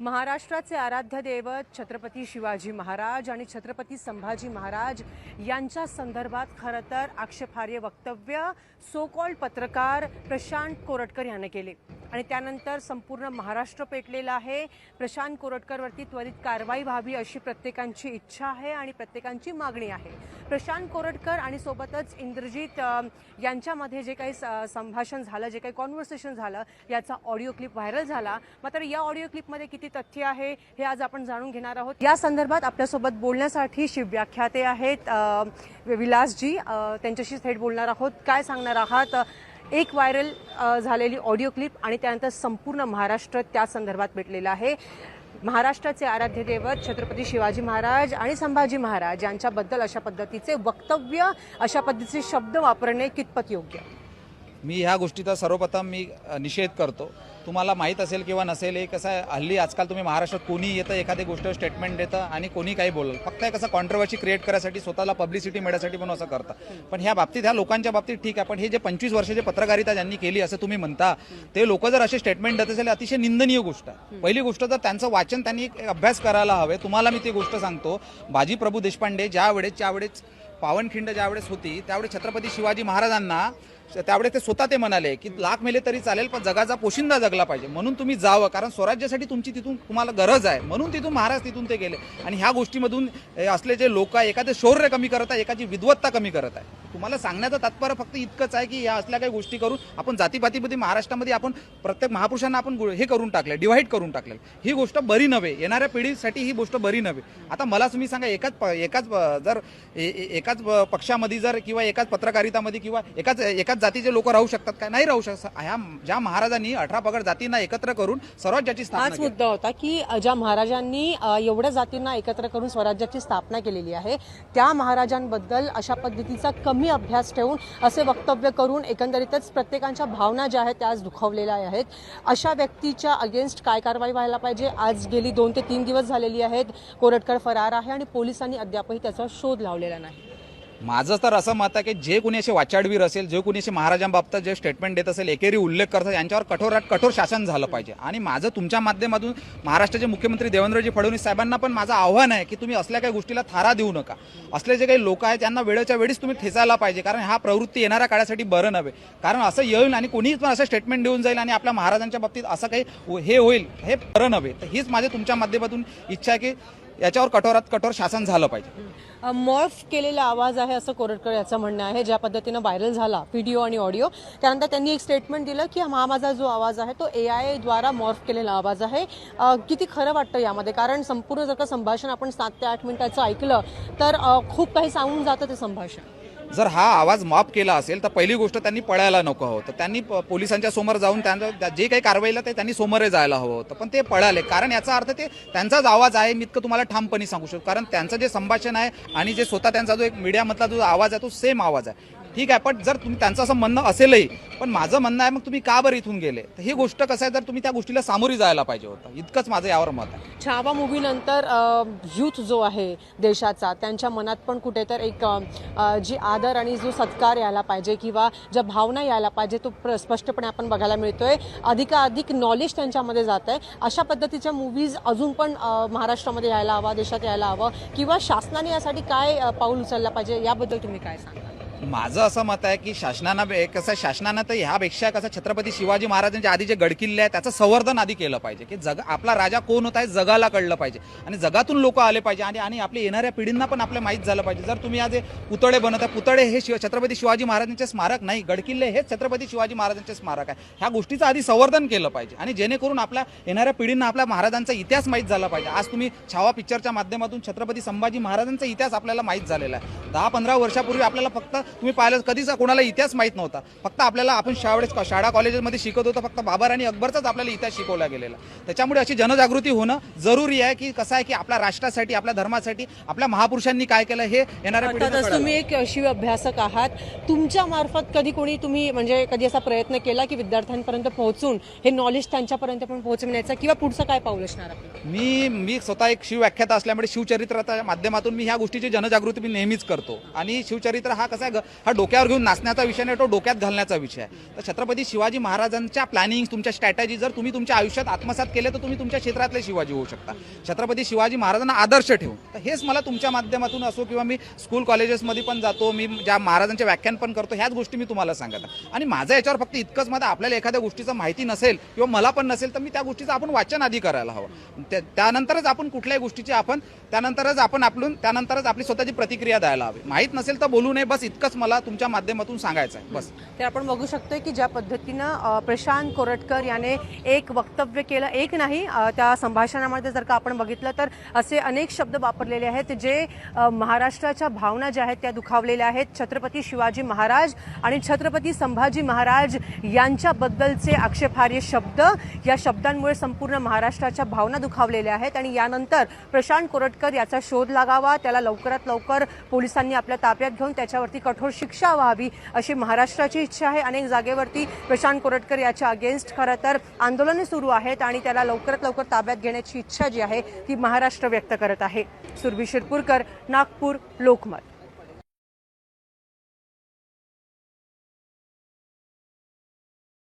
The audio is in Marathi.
महाराष्ट्राचे आराध्य दैवत छत्रपती शिवाजी महाराज आणि छत्रपती संभाजी महाराज यांच्या संदर्भात खरं तर आक्षेपार्ह वक्तव्य सो कॉल्ड पत्रकार प्रशांत कोरटकर यांनी केले. आणि त्यानंतर संपूर्ण महाराष्ट्र पेटलेला आहे. प्रशांत कोरटकरवरती त्वरित कारवाई व्हावी अशी प्रत्येकांची इच्छा आहे आणि प्रत्येकांची मागणी आहे. प्रशांत कोरटकर आणि सोबतच इंद्रजीत यांच्यामध्ये जे काही स- संभाषण झालं जे काही कॉन्व्हर्सेशन झालं याचा ऑडिओ क्लिप व्हायरल झाला. मात्र या ऑडिओ क्लिपमध्ये किती तथ्य आहे हे आज आपण जाणून घेणार आहोत. या संदर्भात आपल्यासोबत बोलण्यासाठी शिवव्याख्याते आहेत विलासजी. त्यांच्याशी थेट बोलणार आहोत. काय सांगणार आहात? एक व्हायरल झालेली ऑडिओ क्लिप आणि त्यानंतर संपूर्ण महाराष्ट्र त्या संदर्भात भेटलेला आहे. महाराष्ट्राचे आराध्य दैवत छत्रपती शिवाजी महाराज आणि संभाजी महाराज यांच्याबद्दल अशा पद्धतीचे वक्तव्य अशा पद्धतीचे शब्द वापरणे कितपत योग्य? मी ह्या गोष्टीचा सर्वप्रथम मी निषेध करतो. तुम्हाला माहीत असेल किंवा नसेल हे कसं आहे हल्ली आजकाल तुम्ही महाराष्ट्रात कोणी येतं एखादी गोष्ट स्टेटमेंट देतं आणि कोणी काही बोललं. फक्त हे कसं कॉन्ट्रवर्सी क्रिएट करायसाठी स्वतःला पब्लिसिटी मिळण्यासाठी पण असं करतं. पण ह्या बाबतीत ह्या लोकांच्या बाबतीत ठीक आहे. पण हे जे पंचवीस वर्षाचे पत्रकारिता ज्यांनी केली असं तुम्ही म्हणता ते लोक जर असे स्टेटमेंट देत असेल अतिशय निंदनीय गोष्ट आहे. पहिली गोष्ट तर त्यांचं वाचन त्यांनी एक अभ्यास करायला हवे. तुम्हाला मी ती गोष्ट सांगतो. बाजी प्रभू देशपांडे ज्या वेळेस ज्यावेळेस पावनखिंड ज्यावेळेस होती त्यावेळेस छत्रपती शिवाजी महाराजांना त्यावेळेस ते स्वतः ते म्हणाले की लाख मेले तरी चालेल पण जगाचा पोशिंदा जगला पाहिजे. म्हणून तुम्ही जावं कारण स्वराज्यासाठी तुमची तिथून तुम्हाला गरज आहे. म्हणून तिथून महाराज तिथून ते गेले. आणि ह्या गोष्टीमधून असले जे लोक आहे एखादे शौर्य कमी करत आहे एकाची विद्वत्ता कमी करत आहे. तुम्हाला सांगण्याचं तात्पर्य फक्त इतकंच आहे की या असल्या काही गोष्टी करून आपण जातीपातीमध्ये महाराष्ट्रामध्ये आपण प्रत्येक महापुरुषांना आपण हे करून टाकले डिव्हाइड करून टाकले ही गोष्ट बरी नव्हे. येणाऱ्या पिढीसाठी ही गोष्ट बरी नव्हे. आता मला तुम्ही सांगा एकाच प- एकाच जर ए- एकाच पक्षामध्ये जर किंवा एकाच पत्रकारितामध्ये किंवा एकाच एकाच जातीचे लोक राहू शकतात काय नाही राहू शकतात ह्या ज्या महाराजांनी अठरा पगड जातींना एकत्र करून स्वराज्याची स्थापना हाच मुद्दा होता की ज्या महाराजांनी एवढ्या जातींना एकत्र करून स्वराज्याची स्थापना केलेली आहे त्या महाराजांबद्दल अशा पद्धतीचा कमी अभ्यास ठेवून असे वक्तव्य करून एकंदरीतच प्रत्येकांच्या भावना ज्या आहेत त्या आज दुखावलेल्या आहेत. अशा व्यक्तीच्या अगेन्स्ट काय कारवाई व्हायला पाहिजे? आज गेली दोन ते तीन दिवस झालेली आहेत. कोरटकर फरार आहे आणि पोलिसांनी अद्यापही त्याचा शोध लावलेला नाही. माझं तर असं मत आहे की जे कोणी असे वाचाडवीर असेल जे कोणी असे महाराजांबाबत जे स्टेटमेंट देत असेल एकेरी उल्लेख करतात यांच्यावर कठोरात कठोर शासन झालं पाहिजे. आणि माझं तुमच्या माध्यमातून महाराष्ट्राचे मुख्यमंत्री देवेंद्रजी फडणवीस साहेबांना पण माझं आव्हान आहे की तुम्ही असल्या काही गोष्टीला थारा देऊ नका. असले जे काही लोक आहेत त्यांना वेळेच्या वेळीच तुम्ही ठेचायला पाहिजे कारण हा प्रवृत्ती येणाऱ्या काळासाठी बरं नव्हे. कारण असं येईल आणि कोणीही पण असं स्टेटमेंट देऊन जाईल आणि आपल्या महाराजांच्या बाबतीत असं काही हो- हे होईल हे बरं नव्हे. तर हीच माझी तुमच्या माध्यमातून इच्छा आहे की याच्यावर कठोरात कठोर शासन झालं पाहिजे. मॉर्फ केलेला आवाज आहे असं कोरटकर याचं म्हणणं आहे ज्या पद्धतीनं व्हायरल झाला व्हिडिओ आणि ऑडिओ. त्यानंतर त्यांनी एक स्टेटमेंट दिलं की हा माझा जो आवाज आहे तो ए आय द्वारा मॉर्फ केलेला आवाज आहे. किती खरं वाटतं यामध्ये? कारण संपूर्ण जर का संभाषण आपण सात ते आठ मिनिटाचं ऐकलं तर खूप काही सांगून जातं ते संभाषण. जर हा आवाज माफ केला असेल तर पहिली गोष्ट त्यांनी पळायला नको होतं त्यांनी प- पोलिसांच्या समोर जाऊन त्यांचं जे काही कारवाईला ते त्यांनी समोरे जायला हवं होतं. पण ते पळाले. कारण याचा अर्थ ते त्यांचाच आवाज आहे मी इतकं तुम्हाला ठामपणे सांगू शकतो. कारण त्यांचं जे संभाषण आहे आणि जे स्वतः त्यांचा जो एक मीडियामधला जो आवाज आहे तो सेम आवाज आहे. ठीक आहे पण जर तुम्ही त्यांचं असं म्हणणं असेलही पण माझं म्हणणं आहे मग तुम्ही का बरं इथून गेले? तर ही गोष्ट कसं आहे तर तुम्ही त्या गोष्टीला सामोरी जायला पाहिजे होतं. इतकंच माझं यावर मत आहे. छावा मूवीनंतर यूथ जो आहे देशाचा त्यांच्या मनात पण कुठे तर एक अ, जी आदर आणि जो सत्कार यायला पाहिजे किंवा ज्या भावना यायला पाहिजे तो प्र- स्पष्टपणे आपण बघायला मिळतोय. अधिकाधिक नॉलेज त्यांच्यामध्ये जात आहे. अशा पद्धतीच्या मूवीज अजून पण अ, महाराष्ट्रामध्ये यायला हवा देशात यायला हवं किंवा शासनाने यासाठी काय अ, पाऊल उचललं पाहिजे याबद्दल तुम्ही काय सांगा माझं असं मत आहे की शासनानं बे- कसं आहे, शासनानं तर ह्यापेक्षा कसं छत्रपती शिवाजी महाराजांच्या आधी जे गडकिल्ले आहेत त्याचं संवर्धन आधी केलं पाहिजे की जग आपला राजा कोण होता हे जगाला कळलं पाहिजे आणि जगातून लोक आले पाहिजे आणि आणि आपल्या येणाऱ्या पिढींना पण आपलं माहीत झालं पाहिजे. जर तुम्ही आज पुतळे बनवत आहे पुतळे हे शिव छत्रपती शिवाजी महाराजांचे स्मारक नाही गडकिल्ले हेच छत्रपती शिवाजी महाराजांचे स्मारक आहे. ह्या गोष्टीचं आधी संवर्धन केलं पाहिजे आणि जेणेकरून आपल्या येणाऱ्या पिढींना आपल्या महाराजांचा इतिहास माहीत झाला पाहिजे. आज तुम्ही छावा पिक्चरच्या माध्यमातून छत्रपती संभाजी महाराजांचा इतिहास आपल्याला माहीत झालेला आहे. दहा पंधरा वर्षापूर्वी आपल्याला फक्त तुम्ही पाहिलं कधीच कोणाला इतिहास माहीत नव्हता. फक्त आपल्याला आपण शाळेत शाळा कॉलेजेसमध्ये शिकत होतो फक्त बाबर आणि अकबरचाच आपल्याला इतिहास शिकवला गेलेला. त्याच्यामुळे अशी जनजागृती होणं जरुरी आहे की कसं आहे की आपल्या राष्ट्रासाठी आपल्या धर्मासाठी आपल्या महापुरुषांनी काय केलं हे येणाऱ्या तुम्ही एक शिव अभ्यासक आहात. तुमच्या मार्फत कधी कोणी तुम्ही म्हणजे कधी असा प्रयत्न केला की विद्यार्थ्यांपर्यंत पोहोचून हे नॉलेज त्यांच्यापर्यंत पण पोहोचवण्याचा किंवा पुढचं काय पाऊल असणार मी मी स्वतः एक शिवव्याख्याता असल्यामुळे शिवचरित्राच्या माध्यमातून मी ह्या गोष्टीची जनजागृती मी नेहमीच करतो. आणि शिवचरित्र हा कसा मार्ग हा डोक्यावर घेऊन नाचण्याचा विषय नाही तो डोक्यात घालण्याचा विषय आहे. तर छत्रपती शिवाजी महाराजांच्या प्लॅनिंग तुमच्या स्ट्रॅटेजी जर तुम्ही तुमच्या आयुष्यात आत्मसात केले तर तुम्ही तुमच्या क्षेत्रातले शिवाजी होऊ शकता. छत्रपती शिवाजी महाराजांना आदर्श ठेवून. तर हेच मला तुमच्या माध्यमातून असो किंवा मी स्कूल कॉलेजेसमध्ये पण जातो मी ज्या महाराजांचे व्याख्यान पण करतो ह्याच गोष्टी मी तुम्हाला सांगत आणि माझं याच्यावर फक्त इतकंच मत आपल्याला एखाद्या गोष्टीचं माहिती नसेल किंवा मला पण नसेल तर मी त्या गोष्टीचं आपण वाचन आधी करायला हवं. त्या- त्यानंतरच आपण कुठल्याही गोष्टीची आपण त्यानंतरच आपण आपलून त्यानंतरच आपली स्वतःची प्रतिक्रिया द्यायला हवी. माहीत नसेल तर बोलू नये बस इतकंच मला तुमच्या माध्यमातून सांगायचं आहे बस. तर आपण बघू शकतोय की ज्या पद्धतीनं प्रशांत कोरटकर याने एक वक्तव्य केलं एक नाही त्या संभाषणामध्ये जर का आपण बघितलं तर असे अनेक शब्द वापरलेले आहेत जे महाराष्ट्राच्या भावना ज्या आहेत त्या दुखावलेल्या आहेत. छत्रपती शिवाजी महाराज आणि छत्रपती संभाजी महाराज यांच्याबद्दलचे आक्षेपार्ह शब्द या शब्दांमुळे संपूर्ण महाराष्ट्राच्या भावना दुखावलेल्या आहेत. आणि यानंतर प्रशांत कोरटकर याचा शोध लागावा त्याला लवकरात लवकर पोलिसांनी आपल्या ताब्यात घेऊन त्याच्यावरती कठोर शिक्षा व्हावी अशी महाराष्ट्राची इच्छा आहे. अनेक जागेवरती प्रशांत कोरटकर याच्या अगेन्स्ट खरं तर आंदोलने सुरू आहेत आणि त्याला लवकरात लवकर ताब्यात घेण्याची इच्छा जी आहे ती महाराष्ट्र व्यक्त करत आहे. सुरभी शिरपूरकर नागपूर लोकमत.